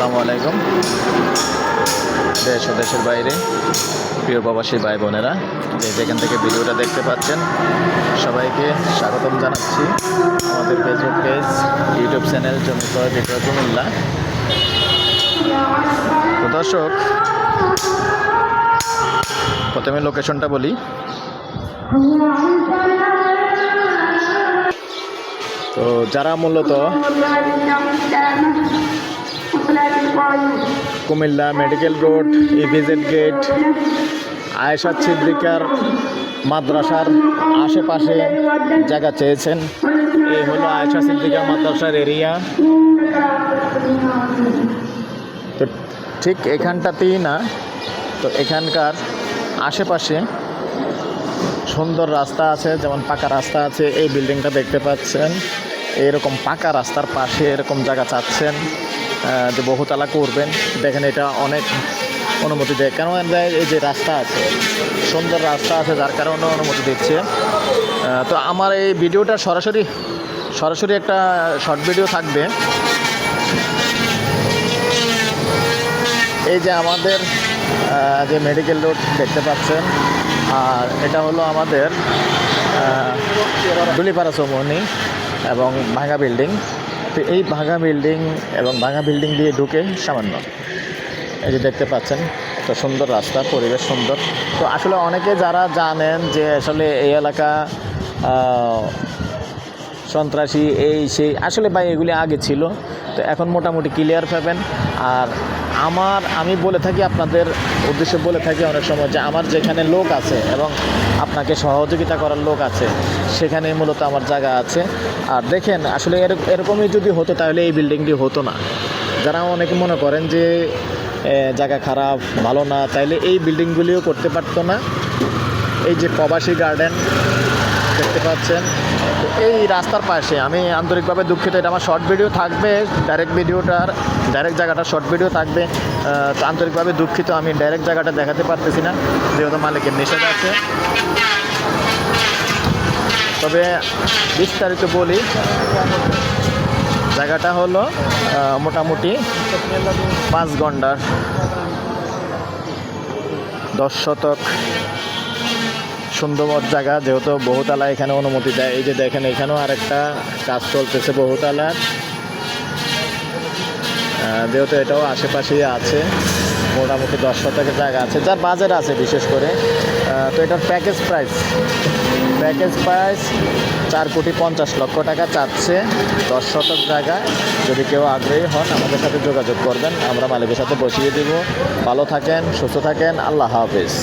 আসসালামু আলাইকুম। দেশ ও দেশের বাইরে, প্রিয় প্রবাসী ভাই বোনেরা যে যেখান থেকে ভিডিওটা দেখতে পাচ্ছেন, সবাইকে স্বাগতম জানাচ্ছি। আমাদের ফেসবুক পেজ ইউটিউব চ্যানেল জমিত বিক্রয় কুমিল্লা। তো দর্শক, প্রথমে লোকেশনটা বলি। তো যারা মূলত Comilla medical road EPZ gate, Ayesha ছিদ্রিকার মাদ্রাসার আশেপাশে জায়গা চেয়েছেন। এই হলো আয়েশা সিদ্দিকার মাদ্রাসার এরিয়া। তো ঠিক এখানটাতেই না, তো এখানকার আশেপাশে সুন্দর রাস্তা আছে, যেমন পাকা রাস্তা আছে, এই বিল্ডিংটা দেখতে পাচ্ছেন। এরকম পাকা রাস্তার পাশে এরকম জায়গা চাচ্ছেন। যে বহুতলা করবেন, দেখেন এটা অনেক অনুমতি দেয়। কেন এই যে রাস্তা আছে, সুন্দর রাস্তা আছে, যার কারণে অনুমতি দিচ্ছে। তো আমার এই ভিডিওটা সরাসরি সরাসরি একটা শর্ট ভিডিও থাকবে। এই যে আমাদের যে মেডিকেল রোড দেখতে পাচ্ছেন, আর এটা হলো আমাদের দুলিপাড়া চৌমনি এবং ভাঙা বিল্ডিং তো এই ভাঙা বিল্ডিং এবং ভাঙা বিল্ডিং দিয়ে ঢুকে সামান্য। এই যে দেখতে পাচ্ছেন তো সুন্দর রাস্তা, পরিবেশ সুন্দর। তো আসলে অনেকে যারা জানেন যে আসলে এই এলাকা সন্ত্রাসী, এই সেই, আসলে ভাই এগুলি আগে ছিল। তো এখন মোটামুটি ক্লিয়ার পাবেন। আর আমার, আমি বলে থাকি, আপনাদের উদ্দেশ্যে বলে থাকি অনেক সময় যে আমার যেখানে লোক আছে এবং আপনাকে সহযোগিতা করার লোক আছে সেখানে মূলত আমার জায়গা আছে। আর দেখেন, আসলে এর- এরকমই যদি হতো, তাহলে এই বিল্ডিংটি হতো না। যারা অনেকে মনে করেন যে জায়গা খারাপ, ভালো না, তাইলে এই বিল্ডিংগুলিও করতে পারতো না। এই যে প্রবাসী গার্ডেন দেখতে পাচ্ছেন। এই রাস্তার পাশে আমি আন্তরিকভাবে দুঃখিত, এটা আমার শর্ট ভিডিও থাকবে ডাইরেক্ট ভিডিওটার ডাইরেক্ট জায়গাটা শর্ট ভিডিও থাকবে। আন্তরিকভাবে দুঃখিত, আমি ডাইরেক্ট জায়গাটা দেখাতে পারতেছি না, যেহেতু মালিকের নিষেধ আছে। তবে বিস্তারিত বলি, জায়গাটা হলো মোটামুটি পাঁচ ঘণ্টার দশ শতক সুন্দর জায়গা, যেহেতু বহুতলা এখানে অনুমতি দেয়। এই যে দেখেন, এখানেও আরেকটা কাজ চলতেছে বহুতলার। যেহেতু এটাও আশেপাশেই আছে, মোটামুটি দশ শতকের জায়গা আছে, যার বাজার আছে বিশেষ করে। তো এটার প্যাকেজ প্রাইস প্যাকেজ প্রাইস চার কোটি পঞ্চাশ লক্ষ টাকা চাচ্ছে দশ শতক জায়গা। যদি কেউ আগ্রহী হন, আমাদের সাথে যোগাযোগ করবেন, আমরা মালিকের সাথে বসিয়ে দিব। ভালো থাকেন, সুস্থ থাকেন, আল্লাহ হাফিজ।